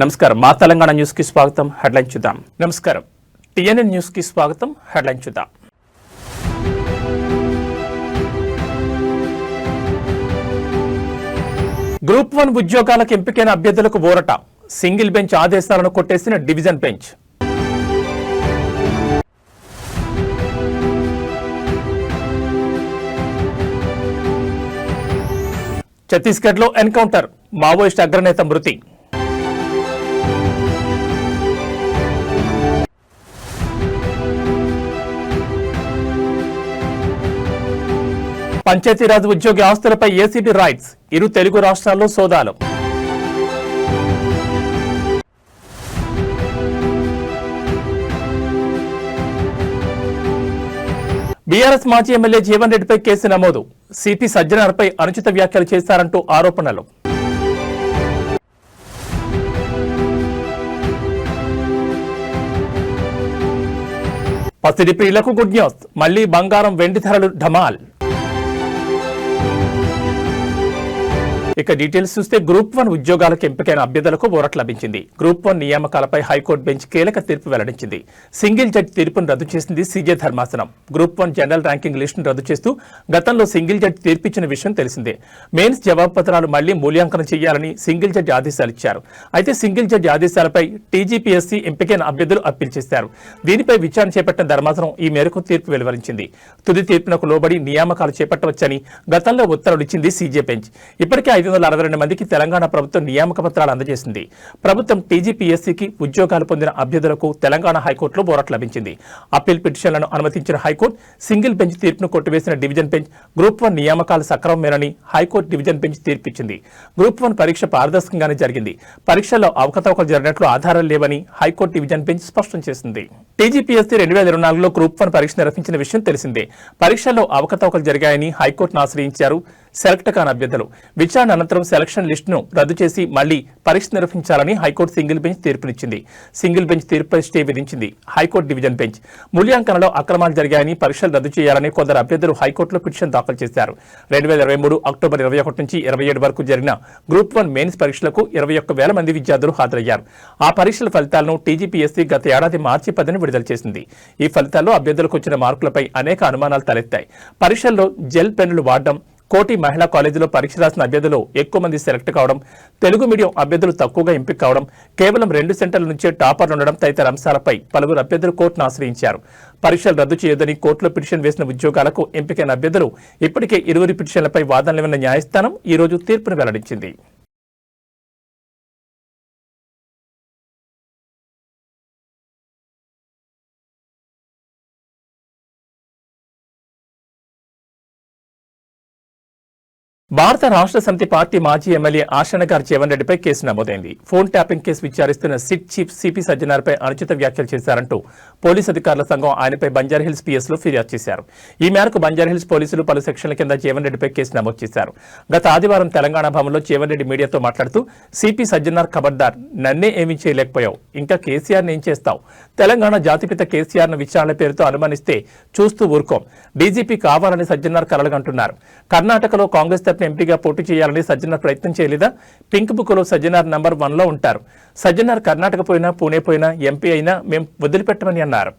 నమస్కారం. మా తెలంగాణ న్యూస్కి స్వాగతం. హెడ్లైన్ చూద్దాం. నమస్కారం. టిఎన్ఎన్ న్యూస్కి స్వాగతం. హెడ్లైన్ చూద్దాం. గ్రూప్ వన్ ఉద్యోగాలకు ఎంపికైన అభ్యర్థులకు ఊరట సింగిల్ బెంచ్ ఆదేశాలను కొట్టేసిన డివిజన్ బెంచ్. ఛత్తీస్గఢ్లో ఎన్కౌంటర్. మావోయిస్ట్ అగ్రనేత మృతి. పంచాయతీరాజ్ ఉద్యోగి ఆస్తులపై ఏసీబీ రైట్స్. ఇరు తెలుగు రాష్ట్రాల్లో సోదాలు. బీఆర్ఎస్ మాజీ ఎమ్మెల్యే జీవన్ రెడ్డిపై కేసు నమోదు. సిపి సజ్జనార్పై అనుచిత వ్యాఖ్యలు చేశారంటూ ఆరోపణలు. పసిడి ప్రియులకు గుడ్ న్యూస్. మళ్ళీ బంగారం వెండి ధరలు ఢమాల్. ఇక డీటెయిల్స్ చూస్తే గ్రూప్ వన్ ఉద్యోగాలకు ఎంపికైన అభ్యర్థులకు ఓరట్ లభించింది. గ్రూప్ వన్ నియామకాలపై హైకోర్టు బెంచ్ కీలక తీర్పు వెల్లడించింది. సింగిల్ జడ్జి తీర్పును రద్దు చేసింది సీజే ధర్మాసనం. గ్రూప్ వన్ జనరల్ ర్యాంకింగ్ లిస్టును రద్దు చేస్తూ గతంలో సింగిల్ జడ్జి తీర్పిచ్చిన విషయం తెలిసిందే. మెయిన్స్ జవాబు పత్రాలు మళ్ళీ మూల్యాంకనం చేయాలని సింగిల్ జడ్జి ఆదేశాలు ఇచ్చారు. అయితే సింగిల్ జడ్జి ఆదేశాలపై టీజీపీఎస్సీ ఎంపికైన అభ్యర్థులు అప్పీల్ చేశారు. దీనిపై విచారణ చేపట్టిన ధర్మాసనం ఈ మేరకు తీర్పు వెలువరించింది. తుది తీర్పునకు లోబడి నియామకాలు చేపట్టవచ్చని గతంలో ఉత్తర్వులు ఇచ్చింది సీజే బెంచ్. ఇప్పటికే ఐదు వందల అరవై రెండు మందికి తెలంగాణ ప్రభుత్వం నియామక పత్రాలు అందజేసింది. ప్రభుత్వం టీజీపీఎస్సీకి ఉద్యోగాలు పొందిన అభ్యర్థులకు తెలంగాణ హైకోర్టులో బోరట్ లభించింది. అప్పీల్ పిటిషన్లను అనుమతించిన హైకోర్టు సింగిల్ బెంచ్ తీర్పును కొట్టివేసిన డివిజన్ బెంచ్ గ్రూప్ వన్ నియామకాలు సక్రమమేనని హైకోర్టు డివిజన్ బెంచ్ తీర్పిచ్చింది. గ్రూప్ వన్ పరీక్ష పారదర్శకంగానే జరిగింది. పరీక్షల్లో అవకతవకలు జరిగినట్లు ఆధారాలు లేవని హైకోర్టు డివిజన్ బెంచ్ స్పష్టం చేసింది. టీజీపీఎస్సీ రెండు వేల ఇరవై నాలుగులో గ్రూప్ వన్ పరీక్ష నిర్వహించిన విషయం తెలిసిందే. పరీక్షల్లో అవకతవకలు జరిగాయని హైకోర్టును ఆశ్రయించారు సెలెక్ట్ కాని అభ్యర్థులు. విచారణ అనంతరం సెలక్షన్ లిస్టును రద్దు చేసి మళ్ళీ పరీక్ష నిర్వహించాలని హైకోర్టు సింగిల్ బెంచ్ తీర్పునిచ్చింది. సింగిల్ బెంచ్ తీర్పుపై స్టే విధించింది హైకోర్టు డివిజన్ బెంచ్. మూల్యాంకనంలో అక్రమాలు జరిగాయని పరీక్షలు రద్దు చేయాలని కొందరు అభ్యర్థులు హైకోర్టులో పిటిషన్ దాఖలు చేశారు. రెండు వేల ఇరవై మూడు అక్టోబర్ ఇరవై ఒకటి నుంచి ఇరవై ఏడు వరకు జరిగిన గ్రూప్ వన్ మెయిన్స్ పరీక్షలకు ఇరవై ఒక్క వేల మంది విద్యార్థులు హాజరయ్యారు. ఆ పరీక్షల ఫలితాలను టీజీపీఎస్సీ గత ఏడాది మార్చి పదిని విడుదల చేసింది. ఈ ఫలితాల్లో అభ్యర్థులకు వచ్చిన మార్కులపై అనేక అనుమానాలు తలెత్తాయి. పరీక్షల్లో జెల్ పెన్నులు వాడడం కోటి మహిళా కాలేజీలో పరీక్ష రాసిన అభ్యర్థులు ఎక్కువ మంది సెలెక్ట్ కావడం తెలుగు మీడియం అభ్యర్థులు తక్కువగా ఎంపిక కావడం కేవలం రెండు సెంటర్ల నుంచే టాపర్లు ఉండడం తదితర అంశాలపై పలువురు అభ్యర్థులు కోర్టును ఆశ్రయించారు. పరీక్షలు రద్దు చేయొద్దని కోర్టులో పిటిషన్ వేసిన ఉద్యోగాలకు ఎంపికైన అభ్యర్థులు ఇప్పటికే ఇరువురి పిటిషన్లపై వాదనలు ఇవ్వన న్యాయస్థానం ఈ రోజు తీర్పును వెల్లడించింది. భారత రాష్ట్ర సమితి పార్టీ మాజీ ఎమ్మెల్యే ఆశనగారి జీవన్ రెడ్డిపై కేసు నమోదైంది. ఫోన్ ట్యాపింగ్ కేసు విచారిస్తున్న సిట్ చీఫ్ సిపి సజ్జనార్పై అనుచిత వ్యాఖ్యలు చేశారంటూ పోలీసు అధికారుల సంఘం ఆయనపై బంజారాహిల్స్ పిఎస్లో ఫిర్యాదు చేశారు. ఈ మేరకు బంజారాహిల్స్ పోలీసులు పలు సెక్షన్ల కింద జీవన్ రెడ్డిపై కేసు నమోదు చేశారు. గత ఆదివారం తెలంగాణ భవన్లో జీవన్ రెడ్డి మీడియాతో మాట్లాడుతూ సిపి సజ్జనార్ ఖబర్దార్ నన్నే ఏమీ చేయలేకపోయావు. ఇంకా కేసీఆర్ ఏం చేస్తావు? తెలంగాణ జాతిపిత కేసీఆర్ను విచారణ పేరుతో అనుమానిస్తే చూస్తూ ఊరుకోం. డీజీపీ కావాలని సజ్జనార్ కలలుగంటున్నారు. కర్ణాటకలో కాంగ్రెస్ తరఫున ఎంపీగా పోటీ చేయాలని సజ్జనార్ ప్రయత్నం చేయలేదా? పింక్ బుక్లో సజ్జనార్ నంబర్ వన్లో ఉంటారు. సజ్జనార్ కర్ణాటక పోయినా పూణే పోయినా ఎంపీ అయినా మేం వదిలిపెట్టమని అన్నారు.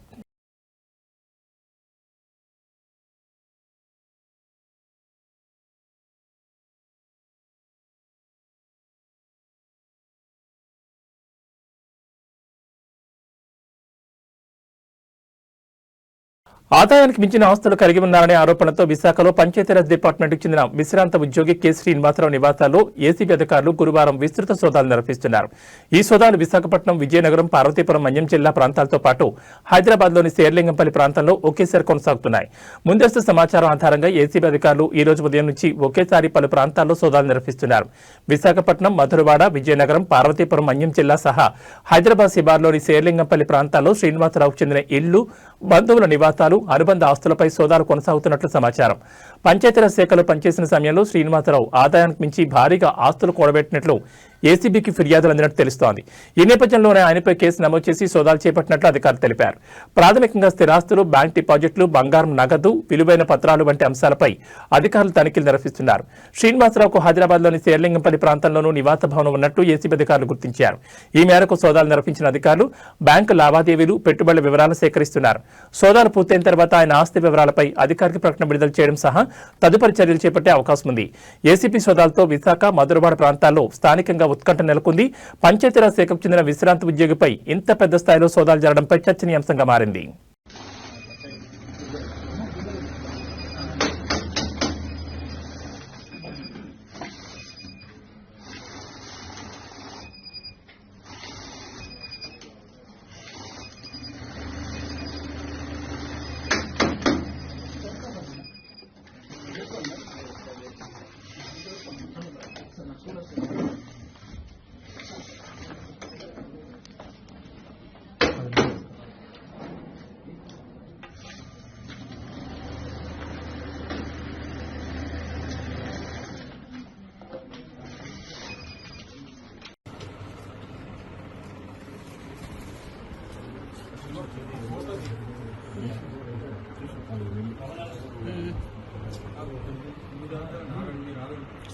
ఆదాయానికి మించిన ఆస్తులు కలిగి ఉన్నారనే ఆరోపణతో విశాఖలో పంచాయతీరాజ్ డిపార్ట్మెంట్కు చెందిన విశ్రాంత ఉద్యోగి కె. శ్రీనివాసరావు నివాసాల్లో ఏసీబీ అధికారులు గురువారం విస్తృత సోదాలు నిర్వహిస్తున్నారు. ఈ సోదాలు విశాఖపట్నం విజయనగరం పార్వతీపురం మన్యం జిల్లా ప్రాంతాలతో పాటు హైదరాబాద్లోని శేర్లింగంపల్లి ప్రాంతంలో ఒకేసారి కొనసాగుతున్నాయి. ముందస్తు సమాచారం ఆధారంగా ఏసీబీ అధికారులు ఈ రోజు ఉదయం నుంచి ఒకేసారి పలు ప్రాంతాల్లో సోదాలు నిర్వహిస్తున్నారు. విశాఖపట్నం మధురవాడ విజయనగరం పార్వతీపురం మన్యం జిల్లా సహా హైదరాబాద్ శిబార్లోని శేర్లింగంపల్లి ప్రాంతాల్లో శ్రీనివాసరావుకు చెందిన ఇళ్ళు బంధువుల నివాసాలు అనుబంధ ఆస్తులపై సోదాలు కొనసాగుతున్నట్లు సమాచారం. పంచాయతీరాజ్ శాఖలో పనిచేసిన సమయంలో శ్రీనివాసరావు ఆదాయానికి మించి భారీగా ఆస్తులు కూడబెట్టినట్లు ఏసీబీకి ఫిర్యాదులు అందినట్టు తెలుస్తోంది. ఈ నేపథ్యంలోనే ఆయనపై కేసు నమోదు చేసి సోదాలు చేపట్టినట్లు అధికారులు తెలిపారు. ప్రాథమికంగా స్థిరాస్తులు బ్యాంక్ డిపాజిట్లు బంగారం నగదు విలువైన పత్రాలు వంటి అంశాలపై అధికారులు తనిఖీలు నిర్వహిస్తున్నారు. శ్రీనివాసరావుకు హైదరాబాద్లోని శేర్లింగంపల్లి ప్రాంతంలోనూ నివాస భవనం ఉన్నట్టు ఏసీబీ అధికారులు గుర్తించారు. ఈ మేరకు సోదాలు నిర్వహించిన అధికారులు బ్యాంకు లావాదేవీలు పెట్టుబడుల వివరాలు సేకరిస్తున్నారు. సోదాలు పూర్తయిన తర్వాత ఆయన ఆస్తి వివరాలపై అధికారిక ప్రకటన విడుదల చేయడం సహా తదుపరి చర్యలు చేపట్టే అవకాశం ఉంది. ఏసీపీ సోదాలతో విశాఖ మధురవాడ ప్రాంతాల్లో స్థానికంగా ఉత్కంఠ నెలకొంది. పంచాయతీరాజ్ శాఖకు చెందిన విశ్రాంతి ఉద్యోగిపై ఇంత పెద్ద స్థాయిలో సోదాలు జరగడంపై చర్చనీయాంశంగా మారింది.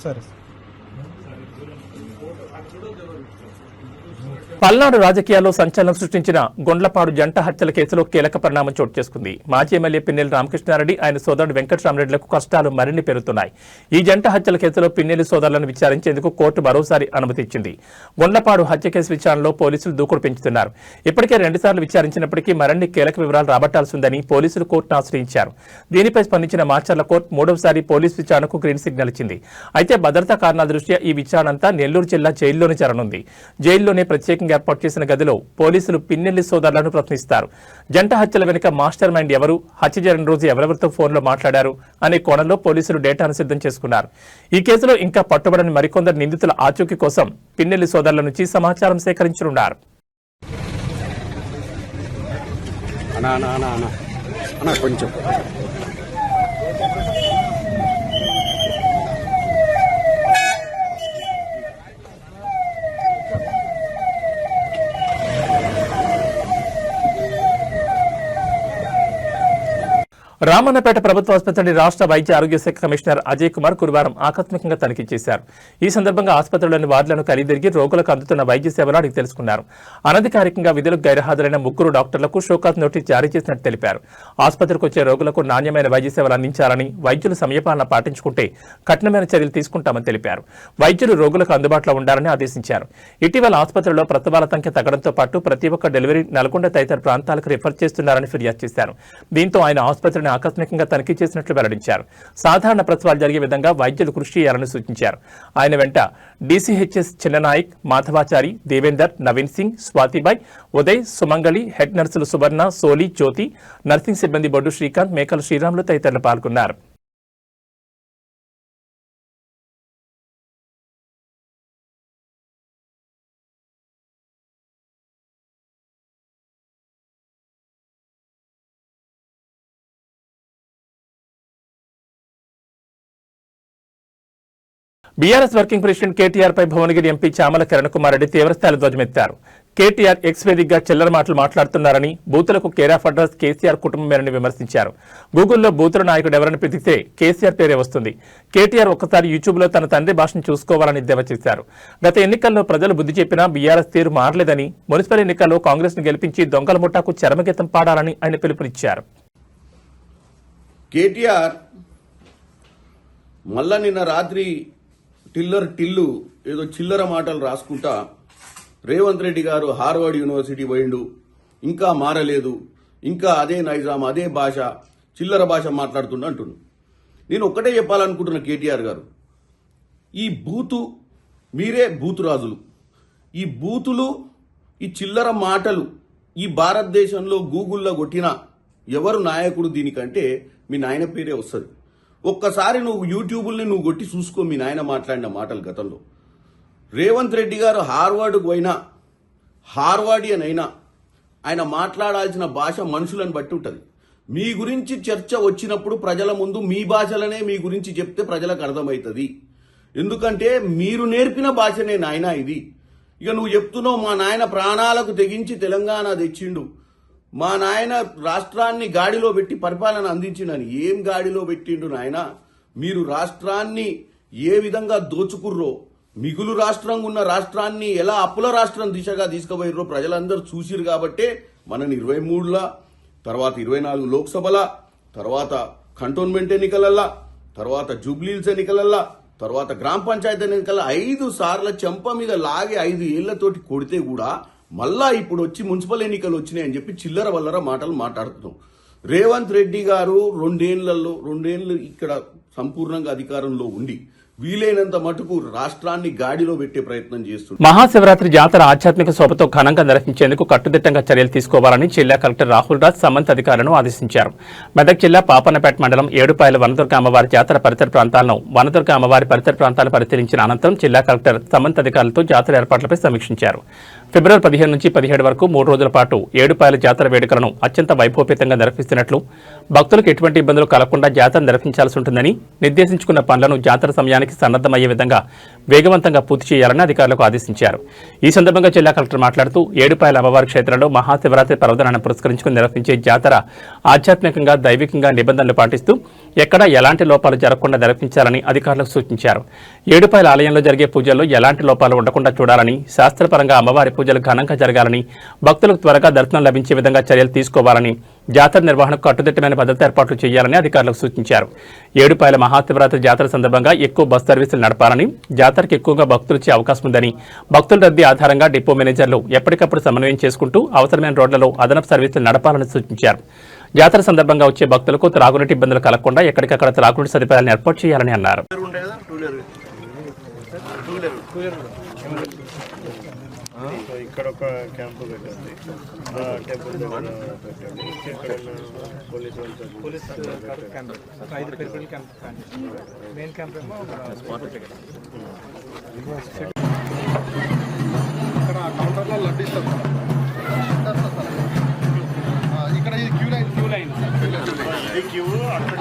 సరే. పల్నాడు రాజకీయాల్లో సంచలనం సృష్టించిన గొండ్లపాడు జంట హత్యల కేసులో కీలక పరిణామం చోటు చేసుకుంది. మాజీ ఎమ్మెల్యే పిన్నెల్లి రామకృష్ణారెడ్డి ఆయన సోదరుడు వెంకటరామరెడ్డిలకు కష్టాలు మరిన్ని పెరుగుతున్నాయి. ఈ జంట హత్యల కేసులో పిన్నెల్లి సోదరులను విచారించేందుకు కోర్టు మరోసారి అనుమతిచ్చింది గొండ్లపాడు హత్య కేసు విచారణలో పోలీసులు దూకుడు పెంచుతున్నారు. ఇప్పటికే రెండుసార్లు విచారించినప్పటికీ మరిన్ని కీలక వివరాలు రాబట్టాల్సి ఉందని పోలీసులు కోర్టును ఆశ్రయించారు. దీనిపై స్పందించిన మాచర్ల కోర్టు మూడవసారి పోలీసు విచారణకు గ్రీన్ సిగ్నల్ ఇచ్చింది. అయితే భద్రతా కారణాల దృష్ట్యా ఈ విచారణ అంతా నెల్లూరు జిల్లా జైల్లోనే జరగనుంది. జైల్లోనే ప్రత్యేకంగా ఏర్పాటు చేసిన గదిలో పోలీసులు పిన్నెల్లి సోదరులను ప్రశ్నిస్తారు. జంట హత్యల వెనుక మాస్టర్ మైండ్ ఎవరు? హత్య జరిగిన రోజు ఎవరెవరితో ఫోన్లో మాట్లాడారు? అనే కోణంలో పోలీసులు డేటాను సిద్ధం చేసుకున్నారు. ఈ కేసులో ఇంకా పట్టుబడని మరికొందరు నిందితుల ఆచూకీ కోసం పిన్నెల్లి సోదరుల నుంచి సమాచారం సేకరించనున్నారు. కొంచెం. రామన్నపేట ప్రభుత్వ ఆసుపత్రిని రాష్ట్ర వైద్య ఆరోగ్య శాఖ కమిషనర్ అజయ్ కుమార్ గురువారం ఆకస్మికంగా తనిఖీ చేశారు. ఈ సందర్భంగా ఆసుపత్రిలోని వార్డులను కలిదిరిగి రోగులకు అందుతున్న వైద్య సేవలు అడిగి తెలుసుకున్నారు. అనధికారికంగా విధులకు గైర్హాజరైన ముగ్గురు డాక్టర్లకు షోకాస్ నోటీస్ జారీ చేసినట్టు తెలిపారు. ఆసుపత్రికి వచ్చే రోగులకు నాణ్యమైన వైద్య సేవలు అందించాలని వైద్యులు సమయపాలన పాటించుకుంటే కఠినమైన చర్యలు తీసుకుంటామని తెలిపారు. వైద్యులు రోగులకు అందుబాటులో ఉండాలని ఆదేశించారు. ఇటీవల ఆసుపత్రిలో ప్రసవాల సంఖ్య తగ్గడంతో పాటు ప్రతి ఒక్క డెలివరీ నల్గొండ తదితర ప్రాంతాలకు రిఫర్ చేస్తున్నారని ఫిర్యాదు చేశారు. దీంతో ఆయన ఆసుపత్రిని ఆకస్మికంగా తనిఖీ చేసినట్లు వెల్లడించారు. సాధారణ ప్రసవాలు జరిగే విధంగా వైద్యులు కృషి చేయాలని సూచించారు. ఆయన వెంట డీసీహెచ్ఎస్ చిన్ననాయక్ మాధవాచారి దేవేందర్ నవీన్ సింగ్ స్వాతిబాయ్ ఉదయ్ సుమంగళి హెడ్ నర్సులు సువర్ణ సోలి జ్యోతి నర్సింగ్ సిబ్బంది బొడ్డు శ్రీకాంత్ మేకల శ్రీరాములు తదితరులు పాల్గొన్నారు. బీఆర్ఎస్ వర్కింగ్ ప్రెసిడెంట్ కేటీఆర్ పై భువనగిరి ఎంపీ చామల కిరణ్ కుమార్ రెడ్డి తీవ్రస్థాయిలో ధ్వజమెత్తారు. కేటీఆర్ ఎక్స్ వేదికగా చిల్లర మాటలు మాట్లాడుతున్నారని బూతులకు కేరాఫ్ అడ్రస్ కేసీఆర్ కుటుంబమేనని విమర్శించారు. గూగుల్లో బూతుల నాయకుడు ఎవరని పితికితే కేసీఆర్ పేరే వస్తుంది. కేటీఆర్ ఒక్కసారి యూట్యూబ్లో తన తండ్రి భాషను చూసుకోవాలని ఎద్దేవా చేశారు. గత ఎన్నికల్లో ప్రజలు బుద్ధి చెప్పినా బీఆర్ఎస్ తీరు మారలేదని మున్సిపల్ ఎన్నికల్లో కాంగ్రెస్ను గెలిపించి దొంగల ముఠాకు చరమగీతం పాడాలని ఆయన పిలుపునిచ్చారు. కేటీఆర్ మళ్ళా నిన్న రాత్రి టిల్లర్ టిల్లు ఏదో చిల్లర మాటలు రాసుకుంటా రేవంత్ రెడ్డి గారు హార్వర్డ్ యూనివర్సిటీ పోయిండు. ఇంకా మారలేదు. ఇంకా అదే నైజాం అదే భాష చిల్లర భాష మాట్లాడుతుండ అంటుండు. నేను ఒక్కటే చెప్పాలనుకుంటున్న కేటీఆర్ గారు. ఈ బూతు మీరే బూతురాజులు. ఈ బూతులు ఈ చిల్లర మాటలు ఈ భారతదేశంలో గూగుల్లో కొట్టిన ఎవరు నాయకుడు దీనికంటే మీ నాయన పేరే వస్తుంది. ఒక్కసారి నువ్వు యూట్యూబుల్ని నువ్వు కొట్టి చూసుకో మీ నాయన మాట్లాడిన మాటలు గతంలో. రేవంత్ రెడ్డి గారు హార్వర్డ్కు పోయినా హార్వార్డియన్ అయినా ఆయన మాట్లాడాల్సిన భాష మనుషులను బట్టి ఉంటుంది. మీ గురించి చర్చ వచ్చినప్పుడు ప్రజల ముందు మీ భాషలనే మీ గురించి చెప్తే ప్రజలకు అర్థమవుతుంది. ఎందుకంటే మీరు నేర్పిన భాషనే నాయన ఇది. ఇక నువ్వు చెప్తున్నావు మా నాయన ప్రాణాలకు తెగించి తెలంగాణ తెచ్చిండు. మా నాయన రాష్ట్రాన్ని గాడిలో పెట్టి పరిపాలన అందించిండని ఏం గాడిలో పెట్టిండు నాయన? మీరు రాష్ట్రాన్ని ఏ విధంగా దోచుకుర్రో మిగులు రాష్ట్రంగా ఉన్న రాష్ట్రాన్ని ఎలా అప్పుల రాష్ట్రం దిశగా తీసుకుపోయిర్రో ప్రజలందరూ చూసిరు కాబట్టే మనని ఇరవై మూడులా తర్వాత ఇరవై నాలుగు లోక్సభల తర్వాత కంటోన్మెంట్ ఎన్నికలల్లా తర్వాత జూబ్లీల్స్ ఎన్నికలల్లా తర్వాత గ్రామ పంచాయతీ ఎన్నికల ఐదు సార్ల చెంప మీద లాగి ఐదు ఏళ్ళతోటి కొడితే కూడా మళ్ళా ఇప్పుడు వచ్చి మున్సిపల్ ఎన్నికలు వచ్చినాయి అని చెప్పి చిల్లర వల్లర మాటలు మాట్లాడుతున్నాం. రేవంత్ రెడ్డి గారు రెండేళ్ళలో రెండేళ్ళు ఇక్కడ సంపూర్ణంగా అధికారంలో ఉండి వీలైనంత మటుకు రాష్ట్రాన్ని గాడిలో పెట్టే ప్రయత్నం చేస్తున్నారు. మహాశివరాత్రి జాతర ఆధ్యాత్మిక శోభతో ఘనంగా నిర్వహించేందుకు కట్టుదిట్టంగా చర్యలు తీసుకోవాలని జిల్లా కలెక్టర్ రాహుల్ రాజ్ సమంత అధికారులను ఆదేశించారు. మెదక్ జిల్లా పాపన్నపేట మండలం ఏడుపాయల వనదుర్గ అమ్మవారి జాతర పరిసర ప్రాంతాలను వనదుర్గ అమ్మవారి పరిసర ప్రాంతాలు పరిశీలించిన అనంతరం జిల్లా కలెక్టర్ సమంత అధికారులతో జాతర ఏర్పాట్లపై సమీక్షించారు. ఫిబ్రవరి పదిహేను నుంచి పదిహేడు వరకు మూడు రోజుల పాటు ఏడుపాయల జాతర వేడుకలను అత్యంత వైభవపేతంగా నిర్వహిస్తున్నట్లు భక్తులకు ఎటువంటి ఇబ్బందులు కలగకుండా జాతర నిర్వహించాల్సి ఉంటుందని నిర్దేశించుకున్న పనులను జాతర సమయానికి సన్నద్దమయ్యే విధంగా వేగవంతంగా పూర్తి చేయాలని అధికారులకు ఆదేశించారు. ఈ సందర్భంగా జిల్లా కలెక్టర్ మాట్లాడుతూ ఏడుపాయల అమ్మవారి క్షేత్రంలో మహాశివరాత్రి పర్వదనాన్ని పురస్కరించుకుని నిర్వహించే జాతర ఆధ్యాత్మికంగా దైవికంగా నిబంధనలు పాటిస్తూ ఎక్కడా ఎలాంటి లోపాలు జరగకుండా నిర్వహించాలని అధికారులకు సూచించారు. ఏడుపాయల ఆలయంలో జరిగే పూజల్లో ఎలాంటి లోపాలు ఉండకుండా చూడాలని శాస్త్రపరంగా అమ్మవారి పూజలు ఘనంగా జరగాలని భక్తులకు త్వరగా దర్శనం లభించే విధంగా చర్యలు తీసుకోవాలని జాతర నిర్వహణకు కట్టుదిట్టమైన భద్రత ఏర్పాట్లు చేయాలని అధికారులకు సూచించారు. ఏడుపాయల మహాశివరాత్రి జాతర సందర్భంగా ఎక్కువ బస్ సర్వీసులు నడపాలని జాతరకు ఎక్కువగా భక్తులు వచ్చే అవకాశం ఉందని భక్తుల రద్దీ ఆధారంగా డిపో మేనేజర్లు ఎప్పటికప్పుడు సమన్వయం చేసుకుంటూ అవసరమైన రోడ్లలో అదనపు సర్వీసులు నడపాలని సూచించారు. జాతర సందర్భంగా వచ్చే భక్తులకు త్రాగునీటి ఇబ్బందులు కలగకుండా ఎక్కడికక్కడ త్రాగునీటి సదుపాయాలను ఏర్పాటు చేయాలని అన్నారు. సో ఇక్కడ ఒక క్యాంపు పెట్టండి. ఆ టెంపుల్ దగ్గర పెట్టండి. ఇక్కడ పోలీస్ పోలీస్ ఐదు పెరుగుల క్యాంప్ మెయిన్ క్యాంప్ ఏమో ఇక్కడ కౌంటర్లో లడ్డు ఇస్తాం ఇక్కడ ఈ క్యూ లైన్. Queue line. ఈ క్యూ అక్కడ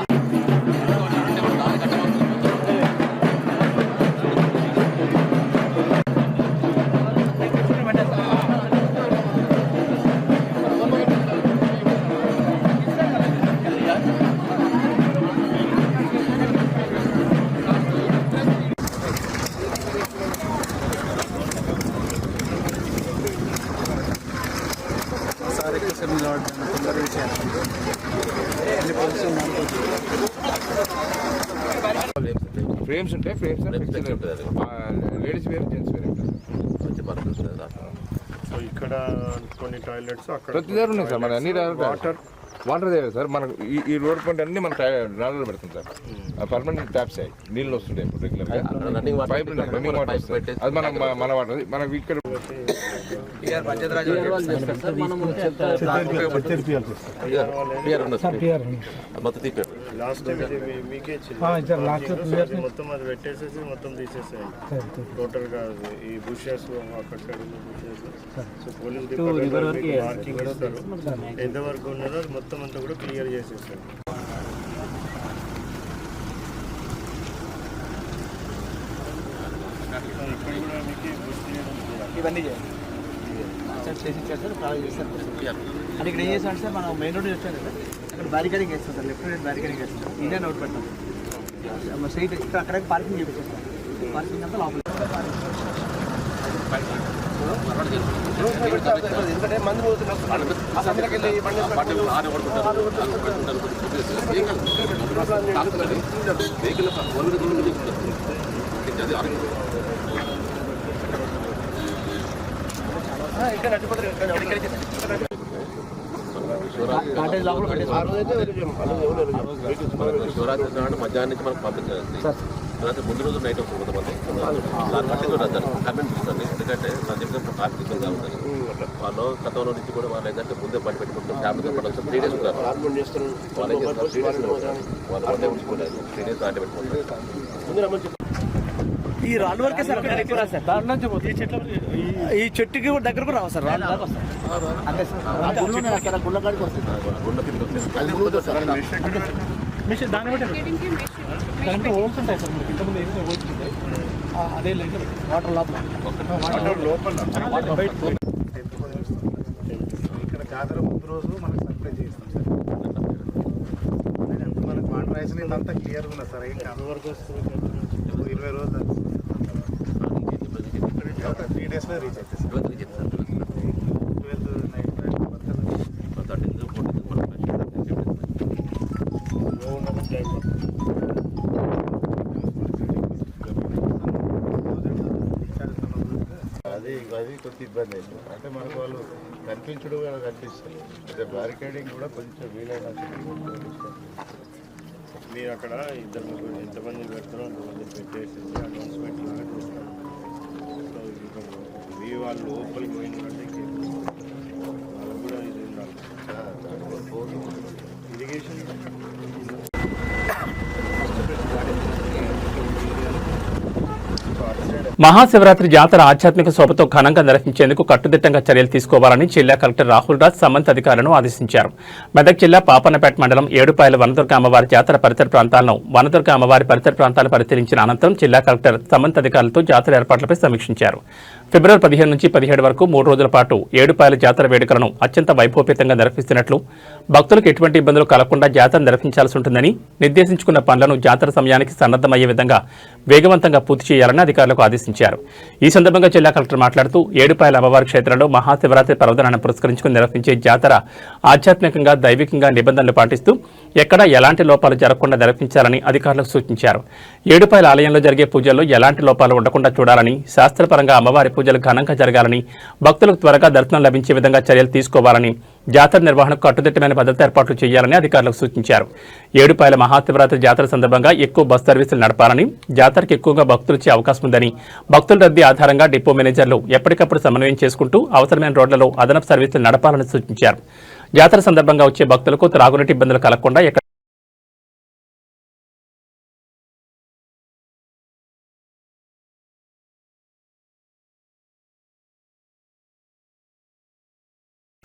ఫ్రేమ్స్ ఉంటాయి. Frames ladies wear gents wear so ఇక్కడ కొన్ని టాయిలెట్స్ అక్కడ ప్రతి దగ్గర ఉన్నాయి సార్ మన అన్ని వాటర్ వాటర్ దగ్గర సార్ మనకు ఈ రోడ్ పాయింట్ అన్ని మన నాలలో పెడతాం సార్. పర్మనెంట్ ట్యాప్స్ అయ్యి నీళ్ళు వస్తుంటాయి ఇప్పుడు రెగ్యులర్ పైప్ రన్నింగ్ వాటర్ వస్తాయి అది మన మన- మన వాటర్ మనకు ఇక్కడ లాస్ట్ మీకే మొత్తం అది పెట్టేసేసి మొత్తం తీసేసాయి టోటల్గా అది ఈ బుషెస్ అక్కడ bushes so police department marking ఇస్తారు. ఎంతవరకు ఉన్నదో మొత్తం అంతా కూడా క్లియర్ చేసేస్తారు ఇక్కడ కూడా మీకు బుష్ చేయడం కూడా ఇవన్నీ చేయాలి. సార్ చేసి ఇచ్చారు సార్ చేస్తారు. అది ఇక్కడ ఏం చేస్తాం సార్ మనం మెయిన్ రోడ్ చేస్తాం కదా అక్కడ బ్యారికేడింగ్ వేస్తాం సార్ లెఫ్ట్ రైట్ బ్యారికేడింగ్ వేస్తాం ఇండియా నోట్ పెడతాం స్ట్రైట్ ఇక్కడ అక్కడ పార్కింగ్ చేపించాం పార్కింగ్ అంతా లోపల. ఎందుకంటే మంది పోతున్నారు ఆ సమయంలోకి వెళ్ళి ఈ బండి ఇక్కడ అడ్డుపడరు ఇక్కడ ఇక్కడ కాటేజ్ లోపల శివరాత్రి నాడు మధ్యాహ్నం నుంచి మనకు పంపించాలి తర్వాత ముందు రోజు నైట్ వస్తుంది కొంతమంది దాన్ని బట్టి కూడా కమెంట్ చూస్తుంది ఎందుకంటే నా చెప్పిన ట్రాఫిక్ ఇబ్బందిగా ఉంటుంది వాళ్ళు గతంలో నుంచి కూడా వాళ్ళు ఏంటంటే ముందే పని పెట్టుకుంటారు ఫ్యామిలీ పని త్రీ డేస్ ఉంటారు వాళ్ళు త్రీ డేస్ ఉంటారు వాళ్ళు ఉంచుకోలేదు త్రీ డేస్ దాంట్లో పెట్టుకుంటారు ఈ రాళ్ళు వరకే సార్ అక్కడ ఎక్కువ రాదు సార్. దాని నుంచి ఈ చెట్ల ఈ చెట్టుకి కూడా దగ్గరకు రావు సార్ రాళ్ళు దాకా వస్తాయి అంతే సార్. వస్తుంది. గుండె కిందకి వస్తే మిషన్ దాన్ని బట్టి దాంట్లో హోల్స్ ఉంటాయి సార్ మనకి. ఇంతకుముందు ఏదైతే హోల్స్ ఉంటాయి అదే లైన్ వాటర్ లోపల. వాటర్ లోపల. వాటర్ బయట ఇక్కడ జాతర ముందు రోజు మనకు సప్లై చేస్తాం సార్. మనకు వాటర్ రైస్ అంతా క్లియర్ ఉన్నది సార్. వస్తుంది ఓ ఇరవై రోజులు త్రీ డేస్లో రీచ్ అవుతుంది సార్ ట్వెల్త్ నైట్ అది అది కొంత ఇబ్బంది అయింది అంటే మనకు వాళ్ళు కనిపించడం కూడా కనిపిస్తుంది అదే బ్యారికేడింగ్ కూడా కొంచెం వీలైన మీరు అక్కడ ఇద్దరు ముగ్గురు ఎంతమంది పెడతారో అంతమంది పెట్టేసి అనౌన్స్మెంట్ వాళ్ళు లోపలికి పోయినంటే కూడా ఇది ఉండాలి ఇరిగేషన్ మహాశివరాత్రి జాతర ఆధ్యాత్మిక శోభతో ఘనంగా నిర్వహించేందుకు కట్టుదిట్టంగా చర్యలు తీసుకోవాలని జిల్లా కలెక్టర్ రాహుల్ రాజ్ సంబంధిత అధికారులను ఆదేశించారు. మెదక్ జిల్లా పాపన్నపేట మండలం ఏడుపాయల వనదుర్గ అమ్మవారి జాతర పరిసర ప్రాంతాలను వనదుర్గ అమ్మవారి పరిసర ప్రాంతాలు పరిశీలించిన అనంతరం జిల్లా కలెక్టర్ సమంత్ అధికారులతో జాతర ఏర్పాట్లపై సమీక్షించారు. ఫిబ్రవరి పదిహేను నుంచి పదిహేడు వరకు మూడు రోజుల పాటు ఏడుపాయల జాతర వేడుకలను అత్యంత వైభవపేతంగా నిర్వహిస్తున్నట్లు భక్తులకు ఎటువంటి ఇబ్బందులు కలగకుండా జాతర నిర్వహించాల్సి ఉంటుందని నిర్దేశించుకున్న పనులను జాతర సమయానికి సన్నద్దమయ్యే విధంగా వేగవంతంగా పూర్తి చేయాలని అధికారులకు ఆదేశించారు. ఈ సందర్భంగా జిల్లా కలెక్టర్ మాట్లాడుతూ ఏడుపాయల అమ్మవారి క్షేత్రంలో మహాశివరాత్రి పర్వదనాన్ని పురస్కరించుకుని నిర్వహించే జాతర ఆధ్యాత్మికంగా దైవికంగా నిబంధనలు పాటిస్తూ ఎక్కడా ఎలాంటి లోపాలు జరగకుండా నిర్వహించాలని అధికారులకు సూచించారు. ఏడుపాయల ఆలయంలో జరిగే పూజల్లో ఎలాంటి లోపాలు ఉండకుండా చూడాలని శాస్త్రపరంగా అమ్మవారి పూజలు ఘనంగా జరగాలని భక్తులకు త్వరగా దర్శనం లభించే విధంగా చర్యలు తీసుకోవాలని జాతర నిర్వహణకు కట్టుదిట్టమైన భద్రతా ఏర్పాట్లు చేయాలని అధికారులకు సూచించారు. ఏడుపాయల మహాశివరాత్రి జాతర సందర్భంగా ఎక్కువ బస్ సర్వీసులు నడపాలని జాతరకు ఎక్కువగా భక్తులు వచ్చే అవకాశం ఉందని భక్తుల రద్దీ ఆధారంగా డిపో మేనేజర్లు ఎప్పటికప్పుడు సమన్వయం చేసుకుంటూ అవసరమైన రోడ్లలో అదనపు సర్వీసులు నడపాలని సూచించారు. జాతర సందర్భంగా వచ్చే భక్తులకు త్రాగునీటి ఇబ్బందులు కలగకుండా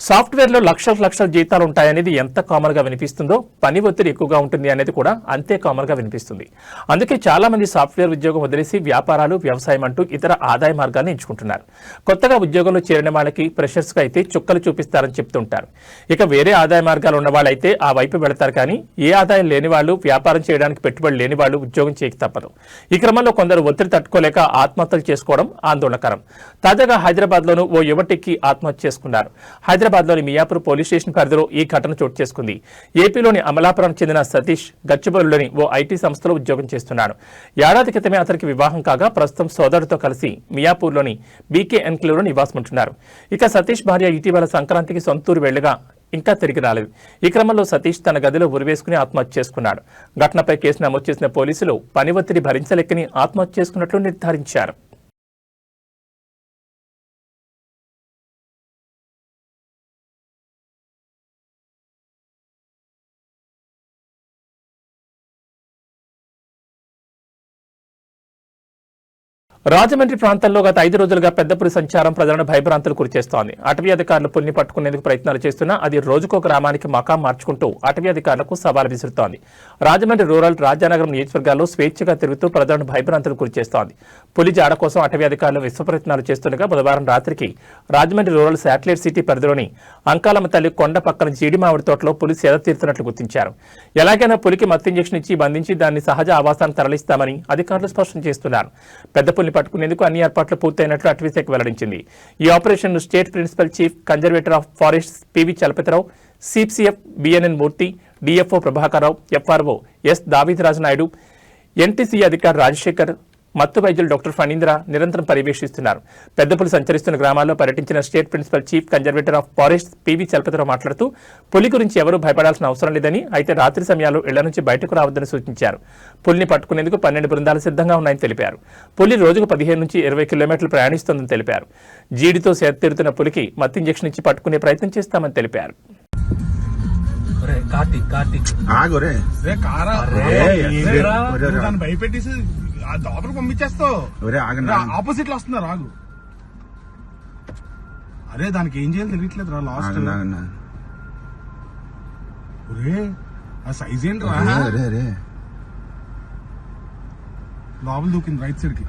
సాఫ్ట్వేర్లో లక్షల లక్షల జీతాలు ఉంటాయనేది ఎంత కామన్గా వినిపిస్తుందో పని ఒత్తిడి ఎక్కువగా ఉంటుంది అనేది కూడా అంతే కామన్గా వినిపిస్తుంది. అందుకే చాలామంది సాఫ్ట్వేర్ ఉద్యోగం వదిలేసి వ్యాపారాలు వ్యవసాయం అంటూ ఇతర ఆదాయ మార్గాలను ఎంచుకుంటున్నారు. కొత్తగా ఉద్యోగంలో చేరిన వాళ్ళకి ప్రెషర్స్గా అయితే చుక్కలు చూపిస్తారని చెప్తుంటారు. ఇక వేరే ఆదాయ మార్గాలు ఉన్న వాళ్ళైతే ఆ వైపు వెళతారు కానీ ఏ ఆదాయం లేని వాళ్ళు వ్యాపారం చేయడానికి పెట్టుబడి లేని వాళ్ళు ఉద్యోగం చేయక తప్పదు. ఈ క్రమంలో కొందరు ఒత్తిడి తట్టుకోలేక ఆత్మహత్యలు చేసుకోవడం ఆందోళనకరం. తాజాగా హైదరాబాద్లోనూ ఓ యువటికి ఆత్మహత్య చేసుకున్నారు. హైదరాబాద్ హైదరాబాద్లోని మియాపూర్ పోలీస్ స్టేషన్ పరిధిలో ఈ ఘటన చోటు చేసుకుంది. ఏపీలోని అమలాపురం చెందిన సతీష్ గచ్చిబౌలిలోని ఓ ఐటీ సంస్థలో ఉద్యోగం చేస్తున్నాడు. ఏడాది క్రితమే అతనికి వివాహం కాగా ప్రస్తుతం సోదరుడితో కలిసి మియాపూర్లోని బీకే ఎన్క్లేవ్లో నివాసముంటున్నారు. ఇక సతీష్ భార్య ఇటీవల సంక్రాంతికి సొంతూరు వెళ్ళగా ఇంకా తిరిగి రాలేదు. ఈ క్రమంలో సతీష్ తన గదిలో ఉరివేసుకుని ఆత్మహత్య చేసుకున్నాడు. ఘటనపై కేసు నమోదు చేసిన పోలీసులు పని ఒత్తిడి భరించలేకని ఆత్మహత్య చేసుకున్నట్లు నిర్ధారించారు. రాజమండ్రి ప్రాంతంలో గత ఐదు రోజులుగా పెద్ద పులి సంచారం ప్రజలను భయభ్రాంతులు గురిచేస్తోంది. అటవీ అధికారులు పులిని పట్టుకునేందుకు ప్రయత్నాలు చేస్తున్నా అది రోజుకో గ్రామానికి మకాం మార్చుకుంటూ అటవీ అధికారులకు సవాల్ విసురుతోంది. రాజమండ్రి రూరల్ రాజానగరం నియోజకవర్గాల్లో స్వేచ్ఛగా తిరుగుతూ ప్రజలను భయభ్రాంతులు గురిచేస్తోంది. పులి జాడ కోసం అటవీ అధికారులు విశ్వ ప్రయత్నాలు చేస్తుండగా బుధవారం రాత్రికి రాజమండ్రి రూరల్ శాటిలైట్ సిటీ పరిధిలోని అంకాలమ్మ తల్లి కొండ పక్కన జీడిమావిడి తోటలో పులి సేద తీరుతున్నట్లు గుర్తించారు. ఎలాగైనా పులికి మత్తు ఇంజెక్షన్ ఇచ్చి బంధించి దాన్ని సహజ ఆవాసానికి తరలిస్తామని అధికారులు స్పష్టం చేస్తున్నారు. పెద్ద పులిని పట్టుకునేందుకు అన్ని ఏర్పాట్లు పూర్తయినట్లు అటవీ శాఖ వెల్లడించింది. ఈ operation state principal chief conservator of forest PV Chalapathi Rao CPCF BNN Murthy DFO Prabhakara Rao FRO S Davidaraju Naidu NTC అధికారి రాజశేఖర్ మత్తు వైద్యులు డాక్టర్ ఫణీంద్ర నిరంతరం పర్యవేక్షిస్తున్నారు. పెద్దపులి సంచరిస్తున్న గ్రామాల్లో పర్యటించిన state principal chief conservator of forest PV Chalapathi Rao మాట్లాడుతూ పులి గురించి ఎవరూ భయపడాల్సిన అవసరం లేదని అయితే రాత్రి సమయాల్లో ఇళ్ళ నుంచి బయటకు రావద్దని సూచించారు. పులిని పట్టుకునేందుకు పన్నెండు బృందాలు సిద్ధంగా ఉన్నాయని తెలిపారు. పులి రోజుకు పదిహేను నుంచి ఇరవై కిలోమీటర్లు ప్రయాణిస్తోందని తెలిపారు. జీడితో సేదతీరుతున్న పులికి మత్తు ఇంజెక్షన్ ఇచ్చి పట్టుకునే ప్రయత్నం చేస్తామని తెలిపారు. కార్తీక్ కార్తీక్. ఆగురే రే. కారా దాన్ని భయపెట్టేసి ఆ లోపలికి పంపించేస్తావు. ఆపోజిట్లో వస్తున్నారు ఆగు అరే దానికి ఏం చేయాలి తెలియట్లేదు రా లాస్ట్ ఒరే ఆ సైజ్ ఏంట్రా? లోపల దూకింది రైట్ సైడ్కి.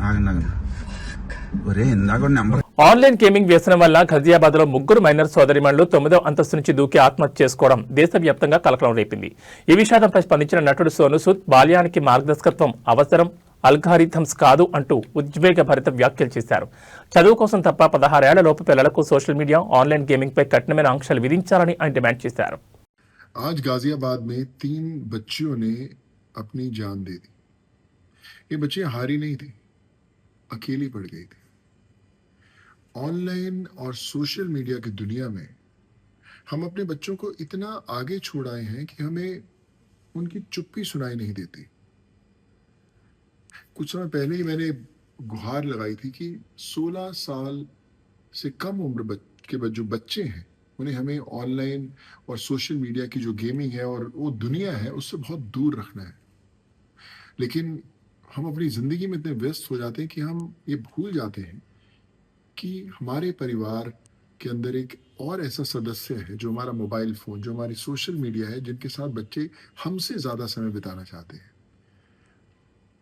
ఒరే ఇందాక నెంబర్ ఆన్లైన్ గేమింగ్ వ్యసనం వల్ల ఘజియాబాద్లో ముగ్గురు మైనర్ సోదరిమణులు తొమ్మిదో అంతస్తు నుంచి దూకి ఆత్మహత్య చేసుకోవడం దేశవ్యాప్తంగా కలకలం రేపింది. ఈ విషాదంపై స్పందించిన నటుడు సోను సూద్ బాల్యానికి మార్గదర్శకత్వం అవసరం అల్గారిథమ్స్ కాదు అంటూ ఉద్వేగభరిత వ్యాఖ్యలు చేశారు చదువు కోసం తప్ప పదహారేళ్ల లోపు పిల్లలకు సోషల్ మీడియా ఆన్లైన్ గేమింగ్ పై కఠినమైన ఆంక్షలు విధించాలని ఆయన డిమాండ్ చేశారు आज गाजियाबाद में तीन बच्चियों ने अपनी जान दे दी ये बच्चियां हारी नहीं थी अकेली पड़ गई थी ऑनलाइन और सोशल मीडिया की दुनिया में हम अपने बच्चों को इतना आगे छोड़ आए हैं कि हमें उनकी चुप्पी सुनाई नहीं देती कुछ समय पहले ही मैंने गुहार लगाई थी कि 16 साल से कम उम्र बच- के जो बच्चे हैं, उन्हें हमें ऑनलाइन और सोशल मीडिया की जो गेमिंग है और वो दुनिया है, उससे बहुत दूर रखना है। लेकिन हम अपनी ज़िंदगी में इतने व्यस्त हो जाते हैं कि हम ये भूल जाते हैं कि हमारे परिवार के अंदर एक और ऐसा सदस्य है जो हमारा मोबाइल फ़ोन, जो हमारी सोशल मीडिया है, जिनके साथ बच्चे हमसे ज़्यादा समय बिताना चाहते हैं।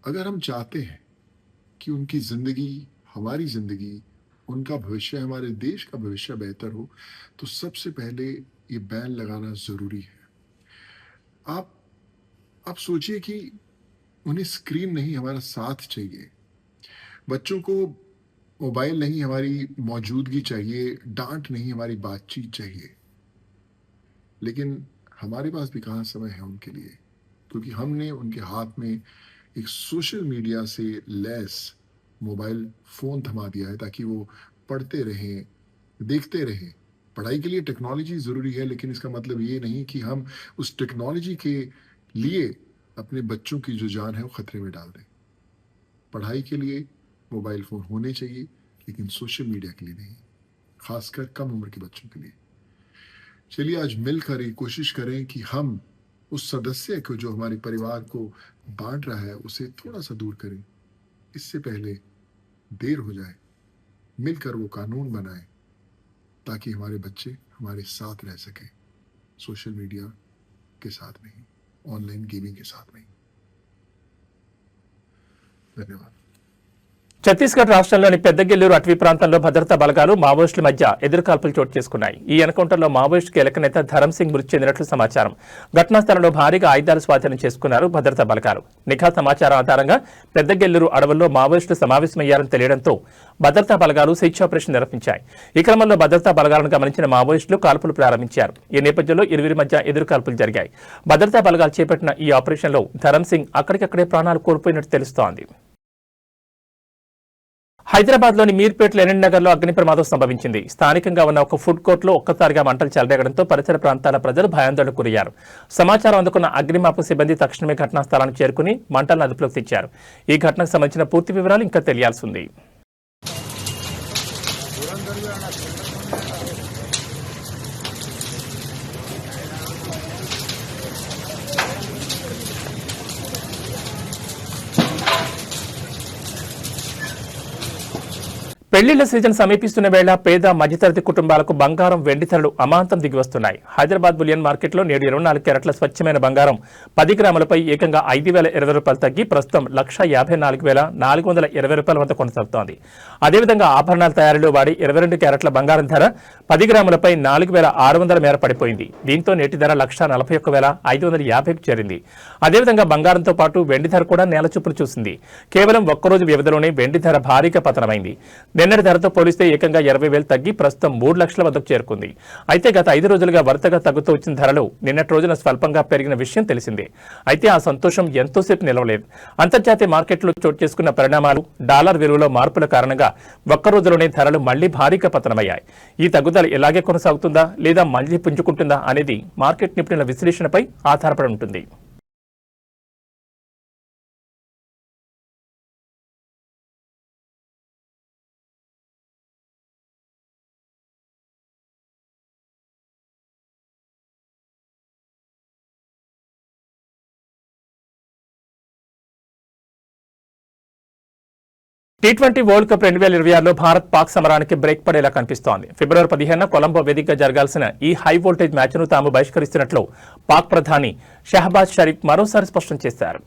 अगर हम चाहते हैं कि उनकी ज़िंदगी, हमारी ज़िंदगी, उनका भविष्य, हमारे देश का भविष्य बेहतर हो तो सबसे पहले ये बैन लगाना ज़रूरी है। आप आप सोचिए कि उन्हें स्क्रीन नहीं, हमारा साथ चाहिए। बच्चों को मोबाइल नहीं, हमारी मौजूदगी चाहिए, डांट नहीं, हमारी बातचीत चाहिए। लेकिन हमारे पास भी कहाँ समय है उनके लिए? क्योंकि हमने उनके हाथ में एक सोशल मीडिया से लेस मोबाइल फ़ोन थमा दिया है ताकि वो पढ़ते रहें, देखते रहें। पढ़ाई के लिए टेक्नोलॉजी ज़रूरी है, लेकिन इसका मतलब ये नहीं कि हम उस टेक्नोलॉजी के लिए अपने बच्चों की जो जान है वो खतरे में डाल दें। पढ़ाई के लिए मोबाइल फ़ोन होने चाहिए, लेकिन सोशल मीडिया के लिए नहीं, खासकर कम उम्र के बच्चों के लिए। चलिए, आज मिलकर ये कोशिश करें कि हम उस सदस्य को जो हमारे परिवार को बांट रहा है, उसे थोड़ा सा दूर करें। इससे पहले देर हो जाए, मिलकर वो कानून बनाए, ताकि हमारे बच्चे हमारे साथ रह सकें, सोशल मीडिया के साथ नहीं, ऑनलाइन गेमिंग के साथ नहीं। धन्यवाद। ఛత్తీస్గఢ్ రాష్ట్రంలోని పెద్దగెల్లూరు అటవీ ప్రాంతంలో భద్రతా బలగాలు మావోయిస్టుల మధ్య ఎదురుకాల్పులు చోటు చేసుకున్నాయి. ఈ ఎన్కౌంటర్లో మావోయిస్టు కీలక నేత ధరమ్ సింగ్ మృతి చెందినట్లు సమాచారం. ఘటనా స్థలంలో భారీగా ఆయుధాలు స్వాధీనం చేసుకున్నారు భద్రతా బలగాలు. నిఘా సమాచారం ఆధారంగా పెద్దగెల్లూరు అడవుల్లో మావోయిస్టులు సమావేశమయ్యారని తెలియడంతో భద్రతా బలగాలు స్విచ్ ఆపరేషన్ నిర్వహించాయి. ఈ క్రమంలో భద్రతా బలగాలను గమనించిన మావోయిస్టులు కాల్పులు ప్రారంభించారు. ఈ నేపథ్యంలో ఇరువురి మధ్య ఎదురుకాల్పులు జరిగాయి. భద్రతా బలగాలు చేపట్టిన ఈ ఆపరేషన్లో ధరమ్ సింగ్ అక్కడికక్కడే ప్రాణాలు కోల్పోయినట్టు తెలుస్తోంది. హైదరాబాద్లోని మీర్పేటలో మీర్పేట్ నగర్లో అగ్ని ప్రమాదం సంభవించింది. స్థానికంగా ఉన్న ఒక ఫుడ్ కోర్టులో ఒక్కసారిగా మంటలు చెలరేగడంతో పరిసర ప్రాంతాల ప్రజలు భయాందోళనకు గురయ్యారు. సమాచారం అందుకున్న అగ్నిమాపక సిబ్బంది తక్షణమే ఘటనా స్థలానికి చేరుకుని మంటలను అదుపులోకి తెచ్చారు. ఈ ఘటనకు సంబంధించిన పూర్తి వివరాలు ఇంకా తెలియాల్సి పెళ్ళిళ్ళ సీజన్ సమీపిస్తున్న వేళ పేద మధ్యతరగతి కుటుంబాలకు బంగారం వెండి ధరలు అమాంతం దిగి వస్తున్నాయి హైదరాబాద్ బులియన్ మార్కెట్లో నేడు ఇరవై నాలుగు క్యారెట్ల స్వచ్ఛమైన బంగారం పది గ్రాములపై ఏకంగా ఐదు వేల ఇరవై రూపాయలు తగ్గి ప్రస్తుతం లక్ష యాభై నాలుగు వేల నాలుగు వందల ఇరవై రూపాయల వద్ద కొనసాగుతోంది. అదేవిధంగా ఆభరణాల తయారీలో వాడి ఇరవై రెండు క్యారెట్ల బంగారం ధర పది గ్రాములపై నాలుగు వేల ఆరు వందల మేర పడిపోయింది. దీంతో నేటి ధర లక్ష నలభై ఒక్క వేల ఐదు వందల యాభైకి చేరింది. అదేవిధంగా బంగారంతో పాటు వెండి ధర కూడా నేల చూపులు చూసింది. కేవలం ఒక్కరోజు వ్యవధిలోనే వెండి ధర భారీగా పతనమైంది. నిన్నటి ధరతో పోలిస్తే ఏకంగా ఇరవై వేలు తగ్గి ప్రస్తుతం మూడు లక్షల వద్దకు చేరుకుంది. అయితే గత ఐదు రోజులుగా వరుసగా తగ్గుతూ వచ్చిన ధరలు నిన్నటి రోజున స్వల్పంగా పెరిగిన విషయం తెలిసిందే. అయితే ఆ సంతోషం ఎంతోసేపు నిలవలేదు. అంతర్జాతీయ మార్కెట్లో చోటు చేసుకున్న పరిణామాలు డాలర్ విలువలో మార్పుల కారణంగా ఒక్క రోజులోనే ధరలు మళ్ళీ భారీగా పతనమయ్యాయి. ఈ తగ్గుదల ఇలాగే కొనసాగుతుందా లేదా మళ్ళీ పుంజుకుంటుందా అనేది మార్కెట్ నిపుణుల విశ్లేషణపై ఆధారపడి ఉంటుంది. టీ ట్వంటీ వరల్డ్ కప్ రెండు వేల ఇరవై ఆరులో భారత్ పాక్ సమరానికి బ్రేక్ పడేలా కనిపిస్తోంది ఫిబ్రవరి పదిహేను కొలంబో వేదికగా జరగాల్సిన ఈ హై వోల్టేజ్ మ్యాచ్ను తాము బహిష్కరిస్తున్నట్లు పాక్ ప్రధాని షహబాజ్ షరీఫ్ మరోసారి స్పష్టం చేశారు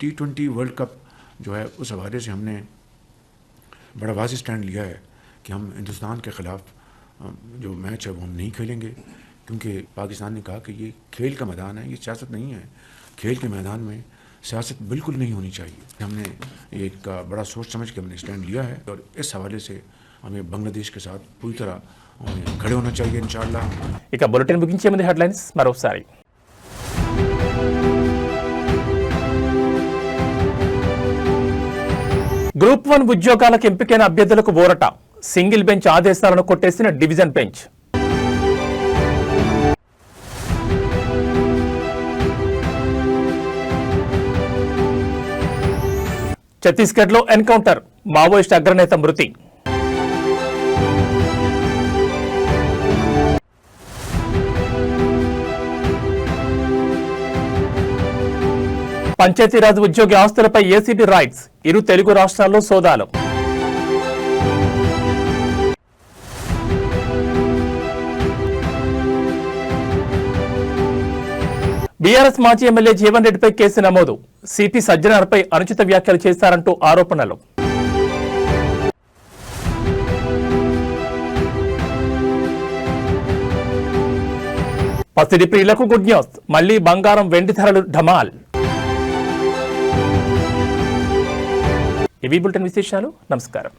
టీ ట్వంటీ వరల్డ్ కప్ जो है उस हवाले से हमने बड़ा वाज स्टैंड लिया है कि हम हिंदुस्तान के ख़िलाफ़ जो मैच है वो हम नहीं खेलेंगे क्योंकि पाकिस्तान ने कहा कि ये खेल का मैदान है ये सियासत नहीं है खेल के मैदान में सियासत बिल्कुल नहीं होनी चाहिए हमने एक बड़ा सोच समझ के हमने स्टैंड लिया है और इस हवाले से हमें बांग्लादेश के साथ पूरी तरह हमें खड़े होना चाहिए इंशाअल्लाह ఇక బులెటిన్ ముగించే ముందు హెడ్లైన్స్ మరోసారి గ్రూప్ వన్ ఉద్యోగాలకు ఎంపికైన అభ్యర్థులకు ఊరట సింగిల్ బెంచ్ ఆదేశాలను కొట్టేసిన డివిజన్ బెంచ్ ఛత్తీస్గఢ్లో ఎన్కౌంటర్ మావోయిస్ట్ అగ్రనేత మృతి. పంచాయతీరాజ్ ఉద్యోగి ఆస్తులపై ఏసీబీ రైట్స్ ఇరు తెలుగు రాష్ట్రాల్లో సోదాలు. బీఆర్ఎస్ మాజీ ఎమ్మెల్యే జీవన్ రెడ్డిపై కేసు నమోదు. సిపి సజ్జనార్పై అనుచిత వ్యాఖ్యలు చేశారంటూ ఆరోపణలు. పసిడి ప్రియులకు గుడ్ న్యూస్. మళ్ళీ బంగారం వెండి ధరలు ఢమాల్. ఇవి బులెటిన్ విశేషాలు. నమస్కారం.